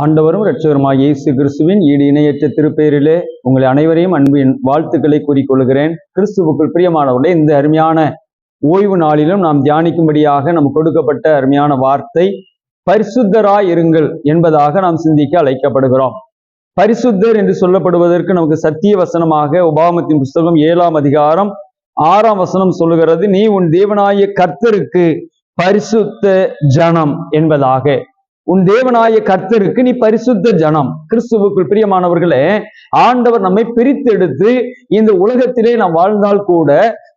ஆண்டவரும் இரட்சகருமாய் இயேசு கிறிஸ்துவின் ஈடு இணையற்ற திருப்பேரிலே உங்களை அனைவரையும் அன்பின் வாழ்த்துக்களை கூறிக்கொள்கிறேன். கிறிஸ்துவுக்குள் பிரியமானவர்களே இந்த அருமையான ஓய்வு நாளிலும் நாம் தியானிக்கும்படியாக நமக்கு கொடுக்கப்பட்ட அருமையான வார்த்தை பரிசுத்தராய் இருங்கள் என்பதாக நாம் சிந்திக்க அழைக்கப்படுகிறோம். பரிசுத்தர் என்று சொல்லப்படுவதற்கு நமக்கு சத்திய வசனமாக உபாமத்தின் புஸ்தகம் ஏழாம் அதிகாரம் ஆறாம் வசனம் சொல்லுகிறது நீ உன் தேவனாய கர்த்தருக்கு பரிசுத்த ஜனம் என்பதாக. உன் தேவனாய கர்த்தருக்கு நீ பரிசுத்த ஜனம். கிறிஸ்துவுக்குள் பிரியமானவர்களே ஆண்டவர் நம்மை பிரித்தெடுத்து இந்த உலகத்திலே நாம் வாழ்ந்தால் கூட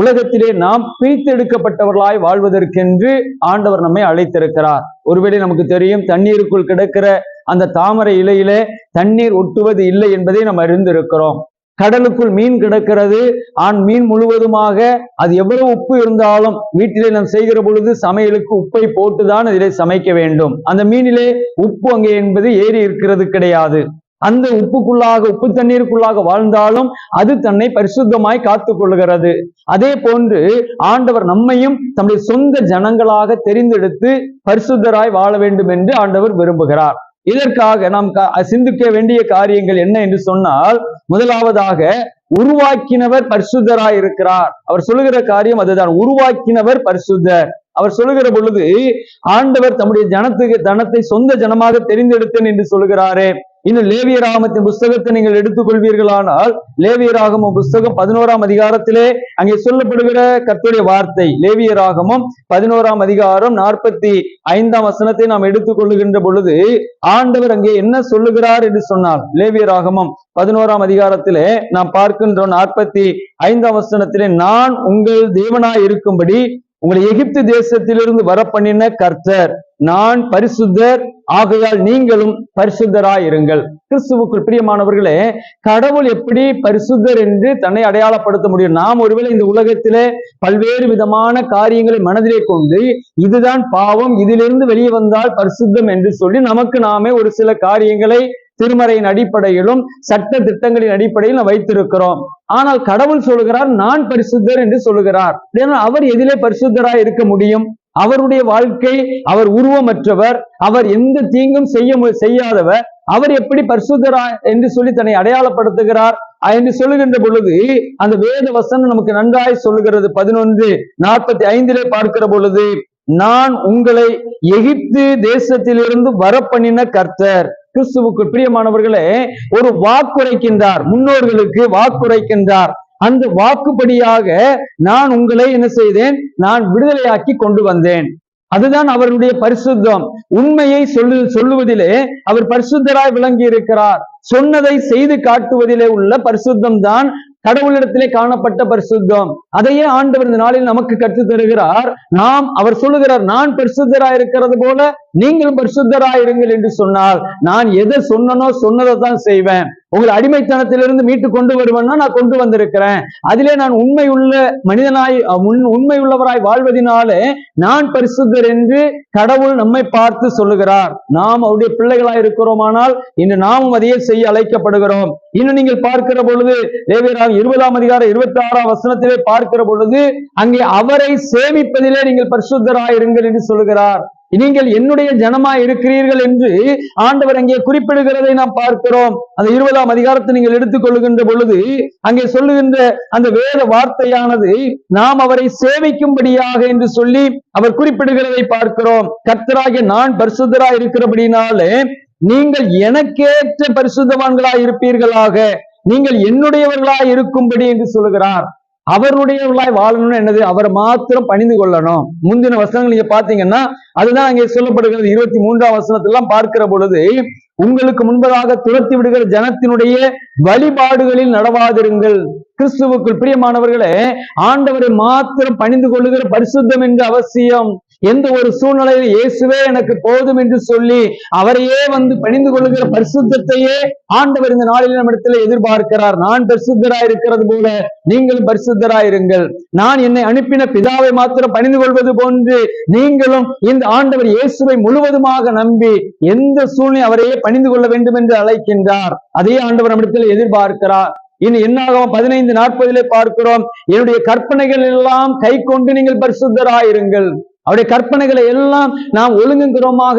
உலகத்திலே நாம் பிரித்தெடுக்கப்பட்டவர்களாய் வாழ்வதற்கென்று ஆண்டவர் நம்மை அழைத்திருக்கிறார். ஒருவேளை நமக்கு தெரியும் தண்ணீருக்குள் கிடக்கிற அந்த தாமரை இலையிலே தண்ணீர் ஒட்டுவது இல்லை என்பதை நாம் அறிந்திருக்கிறோம். கடலுக்குள் மீன் கிடக்கிறது. ஆண் மீன் முழுவதுமாக அது எவ்வளவு உப்பு இருந்தாலும் வீட்டிலே நாம் செய்கிற பொழுது சமையலுக்கு உப்பை போட்டுதான் அதிலே சமைக்க வேண்டும். அந்த மீனிலே உப்பு அங்கே என்பது ஏறி இருக்கிறது கிடையாது. அந்த உப்புக்குள்ளாக உப்பு தண்ணீருக்குள்ளாக வாழ்ந்தாலும் அது தன்னை பரிசுத்தமாய் காத்துக் கொள்கிறது அதே போன்று ஆண்டவர் நம்மையும் தம்முடைய சொந்த ஜனங்களாக தெரிந்தெடுத்து பரிசுத்தராய் வாழ வேண்டும் என்று ஆண்டவர் விரும்புகிறார். இதற்காக நாம் சிந்திக்க வேண்டிய காரியங்கள் என்ன என்று சொன்னால் முதலாவதாக உருவாக்கினவர் பரிசுத்தராய் இருக்கிறார். அவர் சொல்லுகிற காரியம் அதுதான். உருவாக்கினவர் பரிசுத்தர். அவர் சொல்லுகிற பொழுது ஆண்டவர் தம்முடைய ஜனத்துக்கு தனத்தை சொந்த ஜனமாக தெரிந்தெடுத்தேன் என்று சொல்லுகிறாரே. இன்னும் லேவியராகமத்தின் புஸ்தகத்தை நீங்கள் எடுத்துக்கொள்வீர்களானால் லேவியராகம புஸ்தகம் பதினோராம் அதிகாரத்திலே அங்கே சொல்லப்படுகிற கத்துடைய வார்த்தை லேவியராகமும் பதினோராம் அதிகாரம் நாற்பத்தி ஐந்தாம் வசனத்தை நாம் எடுத்துக்கொள்ளுகின்ற பொழுது ஆண்டவர் அங்கே என்ன சொல்லுகிறார் என்று சொன்னால் லேவியராகமம் பதினோராம் அதிகாரத்திலே நாம் பார்க்கின்றோம் நாற்பத்தி ஐந்தாம் வசனத்திலே நான் உங்கள் தேவனாய் இருக்கும்படி உங்களை எகிப்து தேசத்திலிருந்து வர பண்ணின கர்த்தர். நான் பரிசுத்தர். ஆகையால் நீங்களும் பரிசுத்தராயிருங்கள். கிறிஸ்துவுக்குள் பிரியமானவர்களே கடவுள் எப்படி பரிசுத்தர் என்று தன்னை அடையாளப்படுத்த முடியும்? நாம் ஒருவேளை இந்த உலகத்திலே பல்வேறு விதமான காரியங்களை மனதிலே கொண்டு இதுதான் பாவம் இதிலிருந்து வெளியே வந்தால் பரிசுத்தம் என்று சொல்லி நமக்கு நாமே ஒரு சில காரியங்களை திருமறையின் அடிப்படையிலும் சட்ட திட்டங்களின் அடிப்படையில் வைத்திருக்கிறோம். ஆனால் கடவுள் சொல்லுகிறார் நான் பரிசுத்தர் என்று சொல்லுகிறார். அவர் எதிலே பரிசுத்தராய் இருக்க முடியும். அவருடைய வாழ்க்கை அவர் உருவமற்றவர். அவர் எந்த தீங்கும் செய்ய செய்யாதவர். அவர் எப்படி பரிசுத்தரா என்று சொல்லி தன்னை அடையாளப்படுத்துகிறார் என்று சொல்லுகின்ற பொழுது அந்த வேத வசனம் நமக்கு நன்றாய் சொல்லுகிறது. பதினொன்று நாற்பத்தி ஐந்திலே பார்க்கிற பொழுது நான் உங்களை எகிப்து தேசத்திலிருந்து வரப்பண்ணின கர்த்தர். கிறிஸ்துவுக்கு பிரியமானவர்களே ஒரு வாக்குரைக்கின்றார் முன்னோர்களுக்கு வாக்குரைக்கின்றார் அந்த வாக்குப்படியாக நான் உங்களை என்ன செய்தேன்? நான் விடுதலையாக்கி கொண்டு வந்தேன். அதுதான் அவருடைய பரிசுத்தம். உண்மையை சொல்லு சொல்லுவதிலே அவர் பரிசுத்தராய் விளங்கி இருக்கிறார் சொன்னதை செய்து காட்டுவதிலே உள்ள பரிசுத்தம் தான் கடவுளிடத்திலே காணப்பட்ட பரிசுத்தம். அதையே ஆண்டவர் இந்த நாளில் நமக்கு கற்று தருகிறார். நாம் அவர் சொல்லுகிறார் நான் பரிசுத்தராய் இருக்கிறது போல நீங்களும் பரிசுத்தராயிருங்கள் என்று சொன்னால் நான் எதை சொன்னனோ சொன்னதை தான் செய்வேன். உங்களை அடிமைத்தனத்திலிருந்து மீட்டு கொண்டு வருவன்னா நான் கொண்டு வந்திருக்கிறேன். அதிலே நான் உண்மை உள்ள மனிதனாய் உண்மை உள்ளவராய் வாழ்வதனாலே நான் பரிசுத்தர் என்று கடவுள் நம்மை பார்த்து சொல்லுகிறார். நாம் அவருடைய பிள்ளைகளாய் இருக்கிறோமானால் இன்று நாமும் அதையே செய்ய அழைக்கப்படுகிறோம். இன்னும் நீங்கள் பார்க்கிற பொழுது தேவியராம் இருபதாம் அதிகாரம் இருபத்தி ஆறாம் வசனத்திலே பார்க்கிற பொழுது அங்கே அவரை சேமிப்பதிலே நீங்கள் பரிசுத்தராயிருங்கள் என்று சொல்லுகிறார். நீங்கள் என்னுடைய ஜனமா இருக்கிறீர்கள் என்று ஆண்டவர் அங்கே குறிப்பிடுகிறதை நாம் பார்க்கிறோம். அந்த இருபதாம் அதிகாரத்தை நீங்கள் எடுத்துக்கொள்ளுகின்ற பொழுது அங்கே சொல்லுகின்ற அந்த வேத வார்த்தையானது நாம் அவரை சேவிக்கும்படியாக என்று சொல்லி அவர் குறிப்பிடுகிறதை பார்க்கிறோம். கர்த்தராகிய நான் பரிசுத்தராய் இருக்கிறபடினாலே நீங்கள் எனக்கேற்ற பரிசுத்தவான்களாய் இருப்பீர்களாக. நீங்கள் என்னுடையவர்களாய் இருக்கும்படி என்று சொல்லுகிறார். அவருடையவர்களாய் வாழணும்னு என்னது? அவரை மாத்திரம் பணிந்து கொள்ளணும். முந்தின வசனங்கள் நீங்க பாத்தீங்கன்னா அதுதான் அங்கே சொல்லப்படுகிறது. இருபத்தி மூன்றாம் வசனத்தெல்லாம் பார்க்கிற பொழுது உங்களுக்கு முன்பதாக துரத்தி விடுகிற ஜனத்தினுடைய வழிபாடுகளில் நடவாதிருங்கள். கிறிஸ்துவுக்குள் பிரியமானவர்களே ஆண்டவரை மாத்திரம் பணிந்து கொள்ளுகிற பரிசுத்தம் என்று அவசியம். எந்த ஒரு சூழ்நிலையில் இயேசுவே எனக்கு போதும் என்று சொல்லி அவரையே வந்து பணிந்து கொள்கிற பரிசுத்தையே ஆண்டவர் இந்த நாளில் நம்மிடத்தில் எதிர்பார்க்கிறார். நான் பரிசுத்தராய் இருக்கிறது போல நீங்களும் பரிசுத்தராயிருங்கள் நான் என்னை அனுப்பின பிதாவை மாத்திரம் பணிந்து கொள்வது போன்று நீங்களும் இந்த ஆண்டவர் இயேசுவை முழுவதுமாக நம்பி எந்த சூழ்நிலை அவரையே பணிந்து கொள்ள வேண்டும் என்று அழைக்கின்றார். அதே ஆண்டவர் நம்மிடத்தில் எதிர்பார்க்கிறார். இனி என்னாகும் பதினைந்து நாற்பதிலே பார்க்கிறோம். என்னுடைய கற்பனைகள் எல்லாம் கை கொண்டு நீங்கள் பரிசுத்தராயிருங்கள் அவருடைய கற்பனைகளை எல்லாம் நாம் ஒழுங்குங்கிறோமாக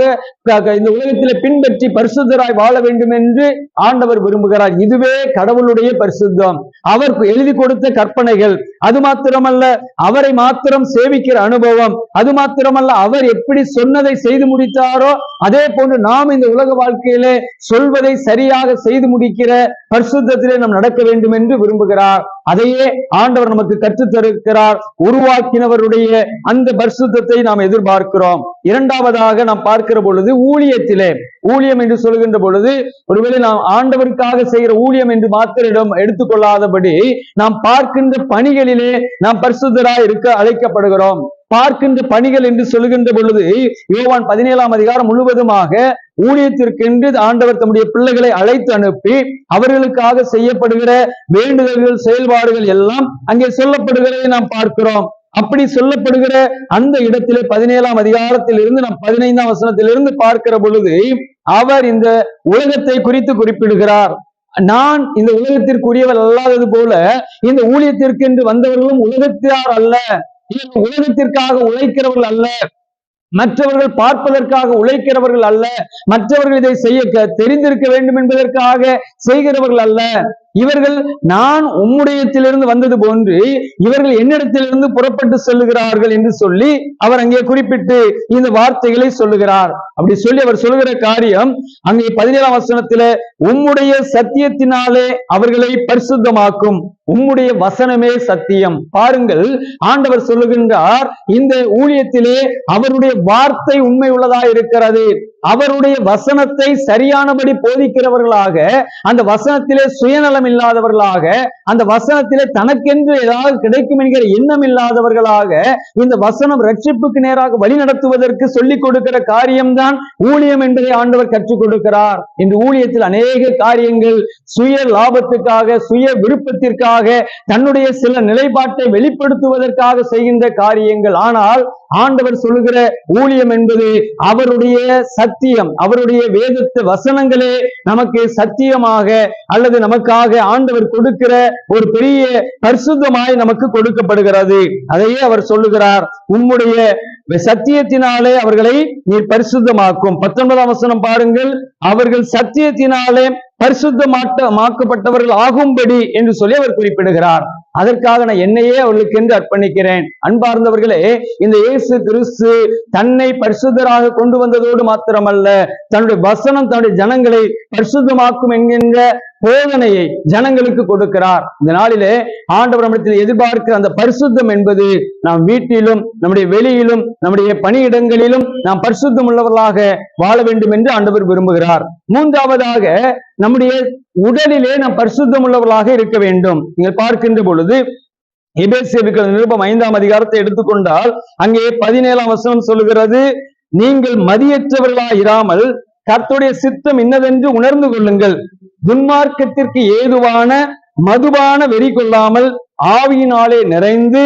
இந்த உலகத்திலே பின்பற்றி பரிசுத்தராய் வாழ வேண்டும் என்று ஆண்டவர் விரும்புகிறார். இதுவே கடவுளுடைய பரிசுத்தம். அவர் எழுதி கொடுத்த கற்பனைகள். அது மாத்திரமல்ல அவரை மாத்திரம் சேவிக்கிற அனுபவம் அது மாத்திரமல்ல அவர் எப்படி சொன்னதை செய்து முடித்தாரோ அதே போன்று நாம் இந்த உலக வாழ்க்கையிலே சொல்வதை சரியாக செய்து முடிக்கிற பரிசுத்தத்திலே நாம் நடக்க வேண்டும் என்று விரும்புகிறார். அதையே ஆண்டவர் நமக்கு கற்றுத்தருக்கிறார் உருவாக்கினவருடைய அந்த பரிசுத்தத்தை நாம் எதிர்பார்க்கிறோம். இரண்டாவதாக நாம் பார்க்கிற பொழுது ஊழியத்திலே ஊழியம் என்று சொல்கின்ற பொழுது ஒருவேளை நாம் ஆண்டவருக்காக செய்கிற ஊழியம் என்று மாத்திரம் எடுத்துக்கொள்ளாதபடி நாம் பார்க்கின்ற பணிகளில் நாம் பரிசுத்தராய் இருக்க அழைக்கப்படுகிறோம். பார்க்கின்ற பணிகள் என்று சொல்லுகின்ற பொழுது யோவான் பதினேழாம் அதிகாரம் முழுவதுமாக ஊழியத்திற்கென்று ஆண்டவர் தம்முடைய பிள்ளைகளை அழைத்து அனுப்பி அவர்களுக்காக செய்யப்படுகிற வேண்டுதல்கள் செயல்பாடுகள் எல்லாம் அங்கே சொல்லப்படுகிறதை நாம் பார்க்கிறோம். அப்படி சொல்லப்படுகிற அந்த இடத்திலே பதினேழாம் அதிகாரத்திலிருந்து நாம் பதினைந்தாம் வசனத்திலிருந்து பார்க்கிற பொழுது அவர் இந்த உலகத்தை குறித்து குறிப்பிடுகிறார். நான் இந்த உலகத்திற்குரியவர் அல்லாதது போல இந்த ஊழியத்திற்கென்று வந்தவர்களும் உலகத்தார் அல்ல. உலகத்திற்காக உழைக்கிறவர்கள் அல்ல. மற்றவர்கள் பார்ப்பதற்காக உழைக்கிறவர்கள் அல்ல. மற்றவர்கள் இதை செய்ய தெரிந்திருக்க வேண்டும் என்பதற்காக செய்கிறவர்கள் அல்ல. இவர்கள் நான் உம்முடையத்திலிருந்து வந்தது போன்று இவர்கள் என்னிடத்திலிருந்து புறப்பட்டு செல்லுகிறார்கள் என்று சொல்லி அவர் அங்கே குறிப்பிட்டு இந்த வார்த்தைகளை சொல்லுகிறார். அப்படி சொல்லி அவர் சொல்லுகிற காரியம் அங்கே பதினேழாம் வசனத்திலே உம்முடைய சத்தியத்தினாலே அவர்களை பரிசுத்தமாக்கும். உம்முடைய வசனமே சத்தியம். பாருங்கள் ஆண்டவர் சொல்லுகின்றார் இந்த ஊழியத்திலே அவருடைய வார்த்தை உண்மை உள்ளதா இருக்கிறது அவருடைய வசனத்தை சரியானபடி போதிக்கிறவர்களாக அந்த வசனத்திலே சுயநலம் இல்லாதவர்களாக அந்த வசனத்திலே தனக்கென்று ஏதாவது கிடைக்கும் என்கிற எண்ணம் இல்லாதவர்களாக இந்த வசனம் ரட்சிப்புக்கு நேராக வழி நடத்துவதற்கு சொல்லிக் கொடுக்கிற காரியம்தான் ஊழியம் என்பதை ஆண்டவர் கற்றுக் கொடுக்கிறார். இந்த ஊழியத்தில் அநேக காரியங்கள் சுய லாபத்துக்காக சுய விருப்பத்திற்காக தன்னுடைய சில நிலைப்பாட்டை வெளிப்படுத்துவதற்காக செய்கின்ற காரியங்கள். ஆனால் ஆண்டவர் சொல்லுகிற ஊழியம் என்பது அவருடைய சத்தியம். அவருடைய வேதத்து வசனங்களே நமக்கு சத்தியமாக அல்லது நமக்காக ஆண்டவர் கொடுக்கிற ஒரு பெரிய பரிசுத்தமாய் நமக்கு கொடுக்கப்படுகிறது. அதையே அவர் சொல்லுகிறார். உம்முடைய சத்தியத்தினாலே அவர்களை நீர் பரிசுத்தமாக்கும். பத்தொன்பதாம் வசனம் பாருங்கள். அவர்கள் சத்தியத்தினாலே பரிசுத்தமாட்ட மாக்கப்பட்டவர்கள் ஆகும்படி என்று சொல்லி அவர் குறிப்பிடுகிறார். அதற்காக நான் என்னையே அவர்களுக்கு என்று அர்ப்பணிக்கிறேன். அன்பார்ந்தவர்களே இந்த இயேசு கிறிஸ்து தன்னை பரிசுத்தராக கொண்டு வந்ததோடு மாத்திரமல்ல தன்னுடைய வசனம் தன்னுடைய ஜனங்களை பரிசுத்தமாக்கும் என்கின்ற போதனையை ஜனங்களுக்கு கொடுக்கிறார். இந்த நாளிலே ஆண்டவர் நம்மிடத்தில் எதிர்பார்க்கிற அந்த பரிசுத்தம் என்பது நாம் வீட்டிலும் நம்முடைய வெளியிலும் நம்முடைய பணியிடங்களிலும் நாம் பரிசுத்தம் உள்ளவர்களாக வாழ வேண்டும் என்று ஆண்டவர் விரும்புகிறார். மூன்றாவதாக நம்முடைய உடலிலே நாம் பரிசுத்தம் உள்ளவர்களாக இருக்க வேண்டும். நீங்கள் பார்க்கின்ற பொழுது எபேசியர்கள் நிருபம் ஐந்தாம் அதிகாரத்தை எடுத்துக்கொண்டால் அங்கே பதினேழாம் வசனம் சொல்லுகிறது நீங்கள் மதியற்றவர்களாய் இராமல் கர்த்துடைய சித்தம் இன்னதென்று உணர்ந்து கொள்ளுங்கள். துன்மார்க்கத்திற்கு ஏதுவான மதுபான வெறி கொள்ளாமல் ஆவியினாலே நிறைந்து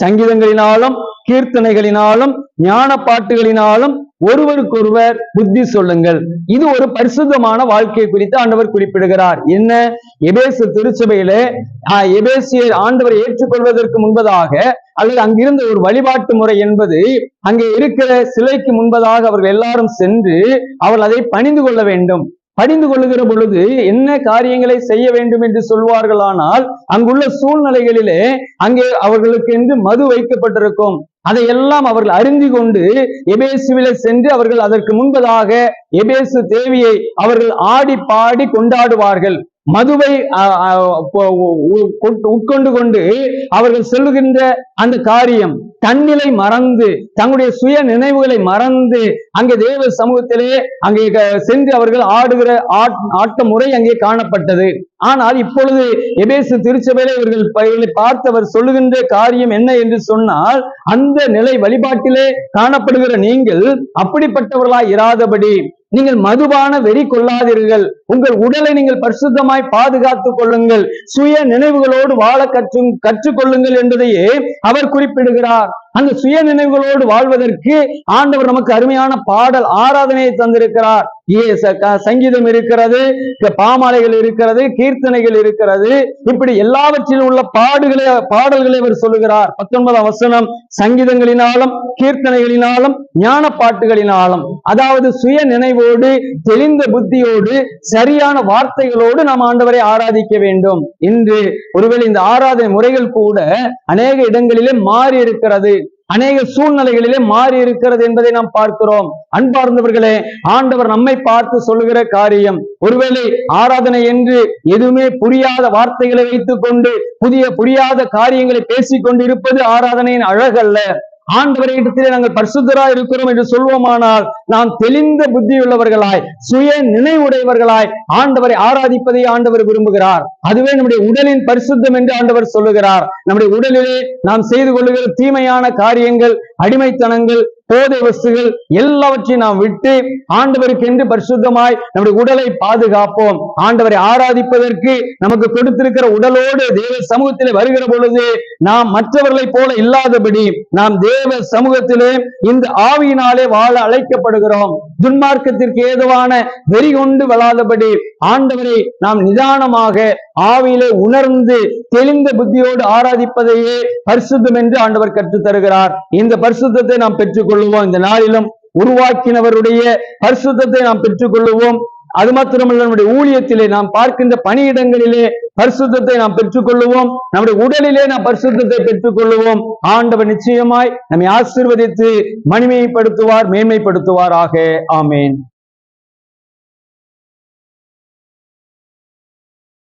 சங்கீதங்களினாலும் கீர்த்தனைகளினாலும் ஞான பாட்டுகளினாலும் ஒருவருக்கொருவர் புத்தி சொல்லுங்கள். இது ஒரு பரிசுத்தமான வாழ்க்கை குறித்து ஆண்டவர் குறிப்பிடுகிறார். என்ன? எபேசு திருச்சபையில ஆஹ், எபேசியர் ஆண்டவரை ஏற்றுக்கொள்வதற்கு முன்பதாக அல்லது அங்கிருந்த ஒரு வழிபாட்டு முறை என்பது அங்கே இருக்கிற சிலைக்கு முன்பதாக அவர்கள் எல்லாரும் சென்று அவர்கள் அதை பணிந்து கொள்ள வேண்டும். பணிந்து கொள்ளுகிற பொழுது என்ன காரியங்களை செய்ய வேண்டும் என்று சொல்வார்களானால் அங்குள்ள சூழ்நிலைகளிலே அங்கே அவர்களுக்கு என்று மது வைக்கப்பட்டிருக்கும். அதையெல்லாம் அவர்கள் அறிந்து கொண்டு எபேசுவில சென்று அவர்கள் அதற்கு முன்பதாக எபேசு தேவியை அவர்கள் ஆடி பாடி கொண்டாடுவார்கள். மதுவை உட்கொண்டு கொண்டு அவர்கள் சொல்லுகின்ற அந்த காரியம் தன்னிலை மறந்து தங்களுடைய சுய நினைவுகளை மறந்து அங்கே தேவ சமூகத்திலே அங்கே சென்று அவர்கள் ஆடுகிற ஆட்- ஆட்ட முறை அங்கே காணப்பட்டது. ஆனால் இப்பொழுது எபேசு திருச்சபையிலே இவர்கள் இவர்களை பார்த்தவர் சொல்லுகின்ற காரியம் என்ன என்று சொன்னால் அந்த நிலை வழிபாட்டிலே காணப்படுகிற நீங்கள் அப்படிப்பட்டவர்களாய் இராதபடி நீங்கள் மதுபான வெறி கொள்ளாதீர்கள். உங்கள் உடலை நீங்கள் பரிசுத்தமாய் பாதுகாத்துக் கொள்ளுங்கள். சுய நினைவுகளோடு வாழ கற்று கற்றுக்கொள்ளுங்கள் என்பதையே அவர் குறிப்பிடுகிறார். அந்த சுய நினைவுகளோடு வாழ்வதற்கு ஆண்டவர் நமக்கு அருமையான பாடல் ஆராதனையை தந்திருக்கிறார். ஏ, ச- சங்கீதம் இருக்கிறது பாமாலைகள் இருக்கிறது கீர்த்தனைகள் இருக்கிறது. இப்படி எல்லாவற்றிலும் உள்ள பாடுகளை பாடல்களை அவர் சொல்லுகிறார். பத்தொன்பதாம் வசனம் சங்கீதங்களினாலும் கீர்த்தனைகளினாலும் ஞான பாட்டுகளினாலும் அதாவது சுய நினைவோடு தெளிந்த புத்தியோடு சரியான வார்த்தைகளோடு நாம் ஆண்டவரை ஆராதிக்க வேண்டும். இன்று ஒருவேளை இந்த ஆராதனை முறைகள் கூட அநேக இடங்களிலே மாறி இருக்கிறது அநேக சூழ்நிலைகளிலே மாறி இருக்கிறது என்பதை நாம் பார்க்கிறோம். அன்பார்ந்தவர்களே ஆண்டவர் நம்மை பார்த்து சொல்லுகிற காரியம் ஒருவேளை ஆராதனை என்று எதுவுமே புரியாத வார்த்தைகளை வைத்துக் கொண்டு புதிய புரியாத காரியங்களை பேசிக் கொண்டு இருப்பது ஆராதனையின் அழகல்ல. ஆண்டவரை இடத்திலே நாங்கள் பரிசுத்தராய் இருக்கிறோம் என்று சொல்வோமானால் நாம் தெளிந்த புத்தியுள்ளவர்களாய் சுய நினைவுடையவர்களாய் ஆண்டவரை ஆராதிப்பதை ஆண்டவர் விரும்புகிறார். அதுவே நம்முடைய உடலின் பரிசுத்தம் என்று ஆண்டவர் சொல்லுகிறார். நம்முடைய உடலிலே நாம் செய்து கொள்ளுகிற தீமையான காரியங்கள் அடிமைத்தனங்கள் போதை வசுகள் எல்லாவற்றையும் நாம் விட்டு ஆண்டவருக்கு என்று பரிசுத்தமாய் நம்முடைய உடலை பாதுகாப்போம். ஆண்டவரை ஆராதிப்பதற்கு நமக்கு கொடுத்திருக்கிற உடலோடு தேவ சமூகத்திலே வருகிற பொழுது நாம் மற்றவர்களை போல இல்லாதபடி நாம் தேவ சமூகத்திலே இந்த ஆவியினாலே வாழ அழைக்கப்படுகிறோம். துன்மார்க்கத்திற்கு ஏதுவான வெறி கொண்டு வளாதபடி ஆண்டவரை நாம் நிதானமாக ஆவியிலே உணர்ந்து தெளிந்த புத்தியோடு ஆராதிப்பதையே பரிசுத்தம் என்று ஆண்டவர் கற்றுத் தருகிறார் இந்த பரிசுத்தத்தை நாம் பெற்றுக்கொள்வோம் இந்த நாளிலும் உருவாக்கினவருடைய பரிசுத்தத்தை நாம் பெற்றுக்கொள்வோம் அது மாத்திரமல்ல நம்முடைய ஊழியத்திலே நாம் பார்க்கின்ற பணியிடங்களிலே பரிசுத்தத்தை நாம் பெற்றுக்கொள்ளுவோம். நம்முடைய உடலிலே நாம் பரிசுத்தத்தை பெற்றுக்கொள்ளுவோம். ஆண்டவர் நிச்சயமாய் நம்மை ஆசீர்வதித்து மணிமைப்படுத்துவார் மேன்மைப்படுத்துவாராக. ஆமேன்.